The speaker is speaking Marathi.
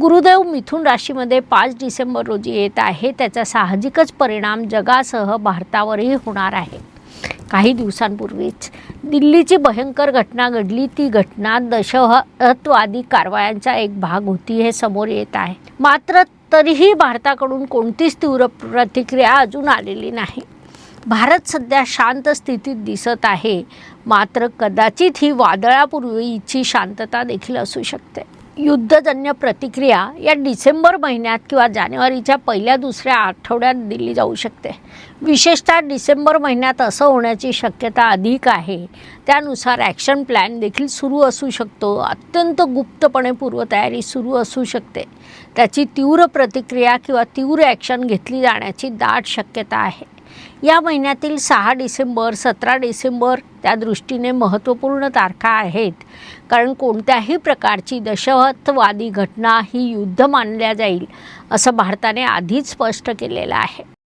गुरुदेव मिथुन राशीमध्ये पाच डिसेंबर रोजी येत आहे. त्याचा साहजिकच परिणाम जगासह भारतावरही होणार आहे. काही दिवसांपूर्वीच दिल्लीची भयंकर घटना घडली. ती घटना दहशतवादी कारवायांचा एक भाग होती हे समोर येत आहे. मात्र तरीही भारताकडून कोणतीच तीव्र प्रतिक्रिया अजून आलेली नाही. भारत सध्या शांत स्थितीत दिसत आहे. मात्र कदाचित ही वादळापूर्वीची शांतता देखील असू शकते. युद्धजन्य प्रतिक्रिया या डिसेंबर महिन्यात किंवा जानेवारीच्या पहिल्या दुसऱ्या आठवड्यात दिली जाऊ शकते. विशेषतः डिसेंबर महिन्यात असं होण्याची शक्यता अधिक आहे. त्यानुसार ॲक्शन प्लॅन देखील सुरू असू शकतो. अत्यंत गुप्तपणे पूर्वतयारी सुरू असू शकते. त्याची तीव्र प्रतिक्रिया किंवा तीव्र ॲक्शन घेतली जाण्याची दाट शक्यता आहे. या महिन्यातील सहा डिसेंबर सतरा डिसेंबर त्या दृष्टीने महत्त्वपूर्ण तारखा आहेत. कारण कोणत्याही प्रकारची दशहतवादी घटना ही युद्ध मानल्या जाईल असं भारताने आधीच स्पष्ट केलेलं आहे.